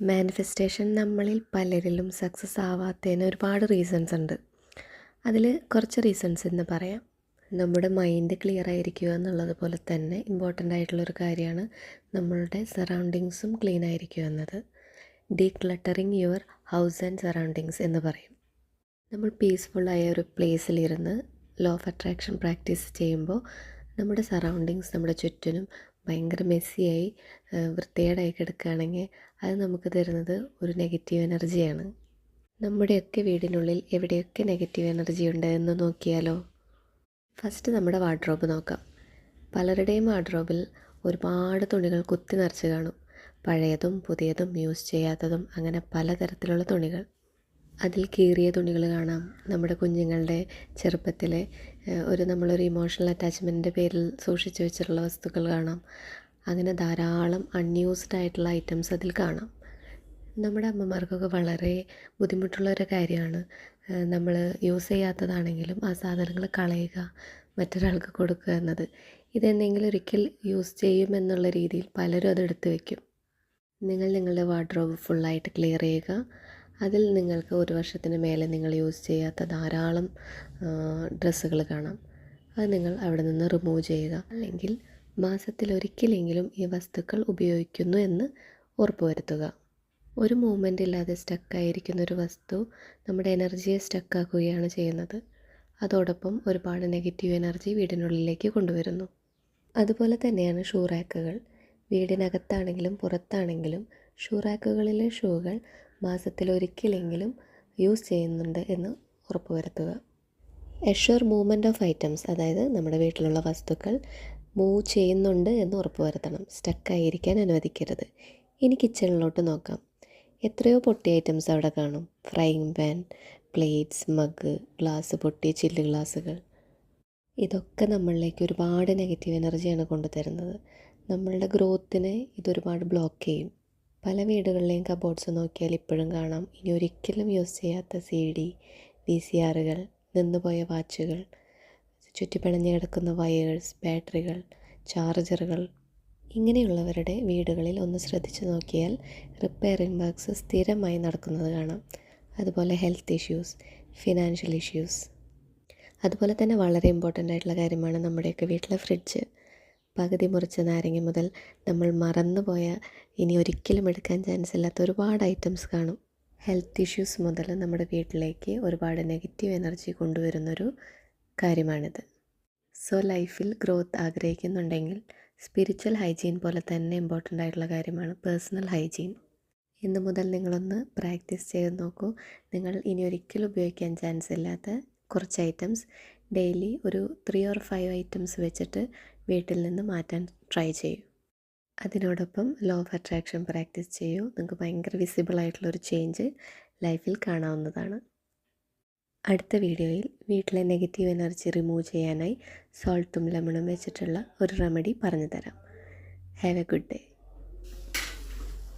Manifestation നമ്മളിൽ പലരിലും success ആവാത്തതിന് ഒരുപാട് റീസൺസ് ഉണ്ട്. അതിൽ കുറച്ച് റീസൺസ് എന്ന് പറയാം. നമ്മുടെ മൈൻഡ് ക്ലിയർ ആയിരിക്കുക എന്നുള്ളത് പോലെ തന്നെ ഇമ്പോർട്ടന്റ് ആയിട്ടുള്ളൊരു കാര്യമാണ് നമ്മളുടെ സറൗണ്ടിങ്സും ക്ലീൻ ആയിരിക്കുക എന്നത്. Decluttering your house and surroundings എന്ന് പറയും. നമ്മൾ പീസ്ഫുള്ളായ ഒരു പ്ലേസിലിരുന്ന് ലോ ഓഫ് അട്രാക്ഷൻ പ്രാക്ടീസ് ചെയ്യുമ്പോൾ നമ്മുടെ സറൗണ്ടിങ്സ് നമ്മുടെ ചുറ്റിനും ഭയങ്കര മെസ്സിയായി വൃത്തികേടായി കിടക്കുകയാണെങ്കിൽ അത് നമുക്ക് തരുന്നത് ഒരു നെഗറ്റീവ് എനർജിയാണ് നമ്മുടെയൊക്കെ വീടിനുള്ളിൽ എവിടെയൊക്കെ നെഗറ്റീവ് എനർജി ഉണ്ട് എന്ന് നോക്കിയാലോ? ഫസ്റ്റ് നമ്മുടെ വാർഡ്രോബ് നോക്കാം. പലരുടെയും വാർഡ്രോബിൽ ഒരുപാട് തുണികൾ കുത്തി നിറച്ച് കാണും. പഴയതും പുതിയതും യൂസ് ചെയ്യാത്തതും അങ്ങനെ പലതരത്തിലുള്ള തുണികൾ. അതിൽ കീറിയ തുണികൾ കാണാം. നമ്മുടെ കുഞ്ഞുങ്ങളുടെ ചെറുപ്പത്തിലെ ഒരു നമ്മളൊരു ഇമോഷണൽ അറ്റാച്ച്മെന്റിന്റെ പേരിൽ സൂക്ഷിച്ചു വെച്ചിട്ടുള്ള വസ്തുക്കൾ കാണാം. അങ്ങനെ ധാരാളം അൺയൂസ്ഡ് ആയിട്ടുള്ള ഐറ്റംസ് അതിൽ കാണാം. നമ്മുടെ അമ്മമാർക്കൊക്കെ വളരെ ബുദ്ധിമുട്ടുള്ള ഒരു കാര്യമാണ്. നമ്മൾ യൂസ് ചെയ്യാത്തതാണെങ്കിലും ആ സാധനങ്ങൾ കളയുക മറ്റൊരാൾക്ക് കൊടുക്കുക എന്നത്. ഇതെന്തെങ്കിലും ഒരിക്കൽ യൂസ് ചെയ്യുമെന്നുള്ള രീതിയിൽ പലരും അതെടുത്ത് വയ്ക്കും നിങ്ങൾ നിങ്ങളുടെ വാർഡ്രോബ് ഫുള്ളായിട്ട് ക്ലിയർ ചെയ്യുക. അതിൽ നിങ്ങൾക്ക് ഒരു വർഷത്തിന് മേലെ നിങ്ങൾ യൂസ് ചെയ്യാത്ത ധാരാളം ഡ്രസ്സുകൾ കാണാം. അത് നിങ്ങൾ അവിടെ നിന്ന് റിമൂവ് ചെയ്യുക. അല്ലെങ്കിൽ മാസത്തിലൊരിക്കലെങ്കിലും ഈ വസ്തുക്കൾ ഉപയോഗിക്കുന്നു എന്ന് ഉറപ്പുവരുത്തുക. ഒരു മൂവ്മെന്റ് ഇല്ലാതെ സ്റ്റക്കായിരിക്കുന്ന ഒരു വസ്തു നമ്മുടെ എനർജിയെ സ്റ്റക്കാക്കുകയാണ് ചെയ്യുന്നത്. അതോടൊപ്പം ഒരുപാട് നെഗറ്റീവ് എനർജി വീടിനുള്ളിലേക്ക് കൊണ്ടുവരുന്നു. അതുപോലെ തന്നെയാണ് ഷൂ റാക്കുകൾ വീടിനകത്താണെങ്കിലും പുറത്താണെങ്കിലും ഷൂ റാക്കുകളിലെ ഷൂകൾ മാസത്തിൽ ഒരിക്കലെങ്കിലും യൂസ് ചെയ്യുന്നുണ്ട് എന്ന് ഉറപ്പുവരുത്തുക. എഷർ മൂവ്മെന്റ് ഓഫ് ഐറ്റംസ് അതായത് നമ്മുടെ വീട്ടിലുള്ള വസ്തുക്കൾ മൂവ് ചെയ്യുന്നുണ്ട് എന്ന് ഉറപ്പുവരുത്തണം. സ്റ്റക്കായിരിക്കാൻ അനുവദിക്കരുത്. ഇനി കിച്ചണിലോട്ട് നോക്കാം. എത്രയോ പൊട്ടിയ ഐറ്റംസ് അവിടെ കാണും. Frying pan plates mug glass പൊട്ടിയ ചില്ല് ഗ്ലാസ്സുകൾ ഇതൊക്കെ നമ്മളിലേക്ക് ഒരുപാട് നെഗറ്റീവ് എനർജിയാണ് കൊണ്ടുതരുന്നത്. നമ്മളുടെ ഗ്രോത്തിനെ ഇതൊരുപാട് ബ്ലോക്ക് ചെയ്യും. പല വീടുകളിലെയും കബോർഡ്സ് നോക്കിയാൽ ഇപ്പോഴും കാണാം. ഇനി ഒരിക്കലും യൂസ് ചെയ്യാത്ത സി ഡി വി സി ആറുകൾ നിന്നുപോയ വാച്ചുകൾ ചുറ്റിപ്പിണഞ്ഞ് കിടക്കുന്ന വയേഴ്സ് ബാറ്ററികൾ ചാർജറുകൾ ഇങ്ങനെയുള്ളവരുടെ വീടുകളിൽ ഒന്ന് ശ്രദ്ധിച്ചു നോക്കിയാൽ റിപ്പയറിംഗ് വർക്ക്സ് സ്ഥിരമായി നടക്കുന്നത് കാണാം. അതുപോലെ ഹെൽത്ത് ഇഷ്യൂസ് ഫിനാൻഷ്യൽ ഇഷ്യൂസ്. അതുപോലെ തന്നെ വളരെ ഇമ്പോർട്ടന്റ് ആയിട്ടുള്ള കാര്യമാണ് നമ്മുടെയൊക്കെ വീട്ടിലെ ഫ്രിഡ്ജ്. പകുതി മുറിച്ച നാരങ്ങ മുതൽ നമ്മൾ മറന്നുപോയ ഇനി ഒരിക്കലും എടുക്കാൻ ചാൻസ് ഇല്ലാത്ത ഒരുപാട് ഐറ്റംസ് കാണും. ഹെൽത്ത് ഇഷ്യൂസ് മുതൽ നമ്മുടെ വീട്ടിലേക്ക് ഒരുപാട് നെഗറ്റീവ് എനർജി കൊണ്ടുവരുന്നൊരു കാര്യമാണിത്. സോ ലൈഫിൽ ഗ്രോത്ത് ആഗ്രഹിക്കുന്നുണ്ടെങ്കിൽ സ്പിരിച്വൽ ഹൈജീൻ പോലെ തന്നെ ഇമ്പോർട്ടന്റ് ആയിട്ടുള്ള കാര്യമാണ് പേഴ്സണൽ ഹൈജീൻ ഇന്ന് മുതൽ നിങ്ങളൊന്ന് പ്രാക്ടീസ് ചെയ്ത് നോക്കൂ. നിങ്ങൾ ഇനി ഒരിക്കലും ഉപയോഗിക്കാൻ ചാൻസ് ഇല്ലാത്ത കുറച്ച് ഐറ്റംസ് ഡെയിലി ഒരു ത്രീ ഓർ ഫൈവ് ഐറ്റംസ് വെച്ചിട്ട് വീട്ടിൽ നിന്ന് മാറ്റാൻ ട്രൈ ചെയ്യൂ. അതിനോടൊപ്പം ലോ ഓഫ് അട്രാക്ഷൻ പ്രാക്ടീസ് ചെയ്യൂ. നിങ്ങൾക്ക് ഭയങ്കര വിസിബിൾ ആയിട്ടുള്ളൊരു ചേഞ്ച് ലൈഫിൽ കാണാവുന്നതാണ്. അടുത്ത വീഡിയോയിൽ വീട്ടിലെ നെഗറ്റീവ് എനർജി റിമൂവ് ചെയ്യാനായി സോൾട്ടും ലെമണും വെച്ചിട്ടുള്ള ഒരു റെമഡി പറഞ്ഞു തരാം ഹാവ് എ ഗുഡ് ഡേ